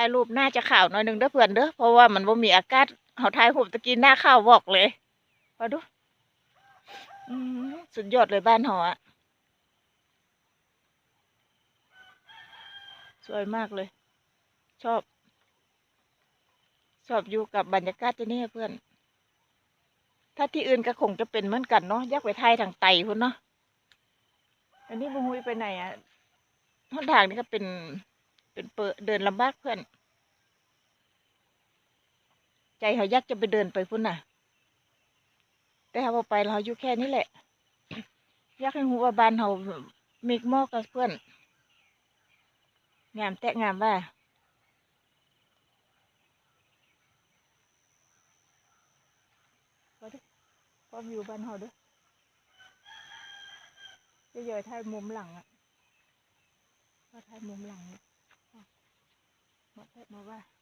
ถ่ายรูปหน้าจะขาวหน่อยหนึ่งเด้อเพื่อนเด้อเพราะว่ามันบ่มีอากาศเขาถ่ายรูปตะกี้หน้าขาววอกเลยมาดูสุดยอดเลยบ้านเฮาอะสวยมากเลย ชอบ ชอบอยู่กับบรรยากาศที่นี่เพื่อน ถ้าที่อื่นก็คงจะเป็นเหมือนกันเนาะยากไปไทยทางไตพุ่นเนาะอันนี้มูฮุยไปไหนอะหนทางนี้ก็เป็น นเปิดเดินลำบากเพื่อน ใจเขายากจะไปเดินไปพุ่นน่ะ แต่เขาไปเราอยู่แค่นี้แหละยากให้รู้ว่าบ้านเขามีหมอกกับเพื่อน งามแตะงามว่าพอดิพอวิวบ้านเขาเด้วยจะเยอะถ่ายมุมหลังอะก็ถ่ายมุมหลังเนี่ย อะ